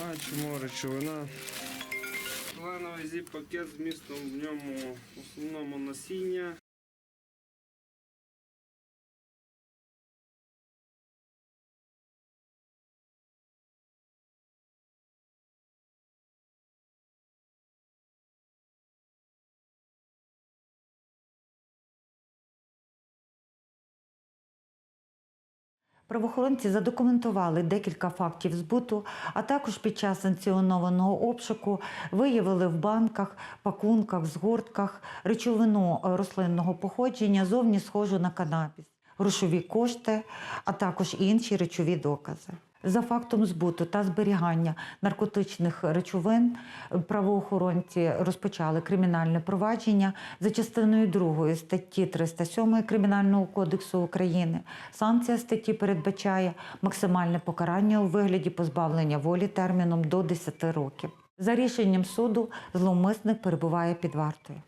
Бачимо речовина. Кленовий зіп-пакет з містом в ньому основному насіння. Правоохоронці задокументували декілька фактів збуту, а також під час санкціонованого обшуку виявили в банках, пакунках, згортках речовину е, рослинного походження, зовні схожу на канабіс, грошові кошти, а також інші речові докази. За фактом збуту та зберігання наркотичних речовин правоохоронці розпочали кримінальне провадження за частиною 2 статті 307 Кримінального кодексу України. Санкція статті передбачає максимальне покарання у вигляді позбавлення волі терміном до 10 років. За рішенням суду зловмисник перебуває під вартою.